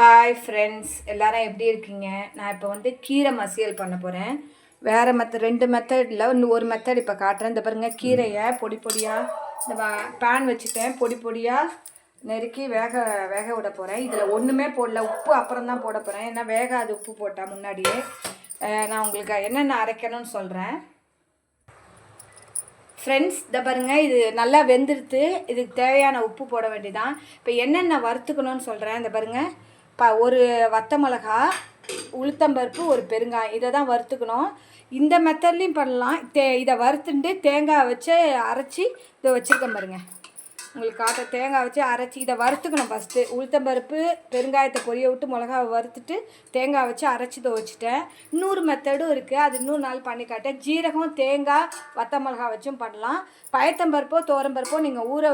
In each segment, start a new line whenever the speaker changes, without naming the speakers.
Hi friends எல்லாரும் எப்படி இருக்கீங்க? நான் இப்போ வந்து கீரை மசியல் பண்ண போகிறேன் வேறு மெத்தட் ரெண்டு மெத்தடில் இன்னும் ஒரு மெத்தட் இப்போ காட்டுறேன். இந்த பாருங்கள் கீரையை பொடி பொடியாக இந்த பேன் வச்சுட்டேன். பொடி பொடியாக நெருக்கி வேக வேக விட போகிறேன் இதில் ஒன்றுமே போடல. உப்பு அப்புறம் தான் போட போகிறேன் ஏன்னா வேகாது உப்பு போட்டால் முன்னாடியே. நான் உங்களுக்கு என்னென்ன அரைக்கணும்னு சொல்கிறேன் ஃப்ரெண்ட்ஸ் இதை பாருங்கள் இது நல்லா வெந்துடுத்து இதுக்கு தேவையான உப்பு போட வேண்டியதான் இப்போ என்னென்ன வறுத்துக்கணும்னு சொல்கிறேன் இந்த பாருங்கள் ப ஒரு வத்த மிளகா உளுத்தம்பருப்பு ஒரு பெருங்காயம். இதை தான் வறுத்துக்கணும். இந்த மெத்தட்லேயும் பண்ணலாம். தே இதை வறுத்துட்டு தேங்காய் வச்சு அரைச்சி இதை வச்சுருக்கேன் பாருங்கள் உங்களுக்கு காட்ட தேங்காய் வச்சு அரைச்சி இதை வறுத்துக்கணும் ஃபஸ்ட்டு உளுத்தம்பருப்பு பெருங்காயத்தை பொரிய விட்டு மிளகாவை வறுத்துட்டு தேங்காய் வச்சு அரைச்சி துவச்சிட்டேன். இன்னொரு மெத்தடும் இருக்குது அது இன்னொரு நாள் பண்ணி காட்டேன் ஜீரகம் தேங்காய் வத்த மிளகா வச்சும் பண்ணலாம். பயத்தம்பருப்போ தோரம்பருப்போ நீங்கள் ஊற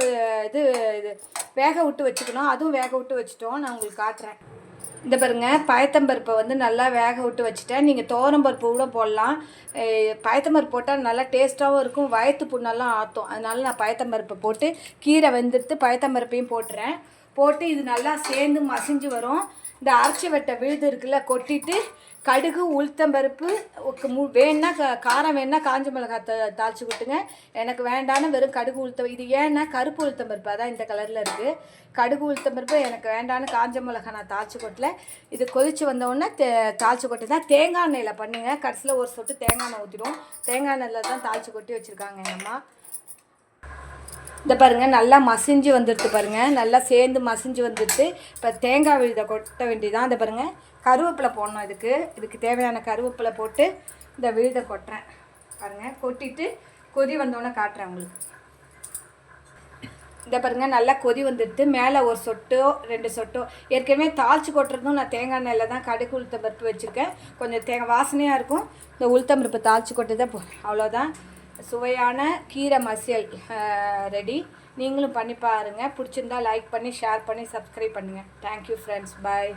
இது இது வேக விட்டு வச்சுக்கணும். அதுவும் வேக விட்டு வச்சுட்டோம். நான் உங்களுக்கு காட்டுறேன். இந்த பாருங்க பயத்தம்பருப்பை வந்து நல்லா வேக விட்டு வச்சுட்டேன். நீங்கள் தோரம்பருப்பு கூட போடலாம். பயத்தம்பருப்பு போட்டால் நல்லா டேஸ்ட்டாகவும் இருக்கும். வயத்து புண்ணெல்லாம் ஆற்றும் அதனால நான் பயத்தம்பருப்பை போட்டு கீரை வெந்துடுத்து பயத்தம்பருப்பையும் போட்டுறேன். போட்டு இது நல்லா சேர்ந்து மசிஞ்சு வரும். இந்த அரைச்சி வெட்ட விழுது இருக்குல்ல கொட்டிட்டு கடுகு உளுத்தம்பருப்பு வேணுன்னா மு க காரம் வேணுன்னா காஞ்ச மிளகாய் த தாளிச்சு கொட்டுங்க எனக்கு வேண்டான்னு வெறும் கடுகு உளுத்த இது ஏன்னா கருப்பு உளுத்தம்பருப்பு அதான் இந்த கலரில் இருக்குது கடுகு உளுத்தம்பருப்பு எனக்கு வேண்டான்னு காஞ்ச மிளகாய் நான் தாளிச்சு கொட்டல இது கொதிச்சு வந்தோடனே தே தாளிச்சு கொட்டி தான் தேங்காய் எண்ணெயில் பண்ணுங்கள் கடைசியில் ஒரு சொட்டு தேங்காய் எண்ணெய் ஊற்றிடும் தேங்காய் எண்ணெயில் தான் தாளிச்சு கொட்டி வச்சுருக்காங்க எங்கள் அம்மா. இந்த பாருங்கள் நல்லா மசிஞ்சு வந்துடுது பாருங்கள் நல்லா சேர்ந்து மசிஞ்சு வந்துடுது இப்போ தேங்காய் விழுத கொட்ட வேண்டியதான் இந்த பாருங்கள் கருவேப்பிலை போடணும் இதுக்கு. இதுக்கு தேவையான கருவேப்பிலை போட்டு இந்த விழுத கொட்டுறேன். பாருங்கள் கொட்டிட்டு கொதி வந்தோடனே காட்டுறேன் உங்களுக்கு. இந்த பாருங்கள் நல்லா கொதி வந்துடுது மேலே ஒரு சொட்டோ ரெண்டு சொட்டோ. ஏற்கனவே தாளித்து கொட்டுறதும் நான் தேங்காய் எண்ணெயில் தான் கடுகு உளுத்தம் பருப்பு வச்சுருக்கேன். கொஞ்சம் தேங்காய் வாசனையாக இருக்கும். இந்த உளுத்தம் பருப்பு தாளிச்சு கொட்டுதான் போ அவ்வளோதான் சுவையான கீரை மசியல் ரெடி நீங்களும் பண்ணி பாருங்கள் பிடிச்சிருந்தா லைக் பண்ணி ஷேர் பண்ணி சப்ஸ்கிரைப் பண்ணுங்கள் தேங்க்யூ ஃப்ரெண்ட்ஸ் பாய்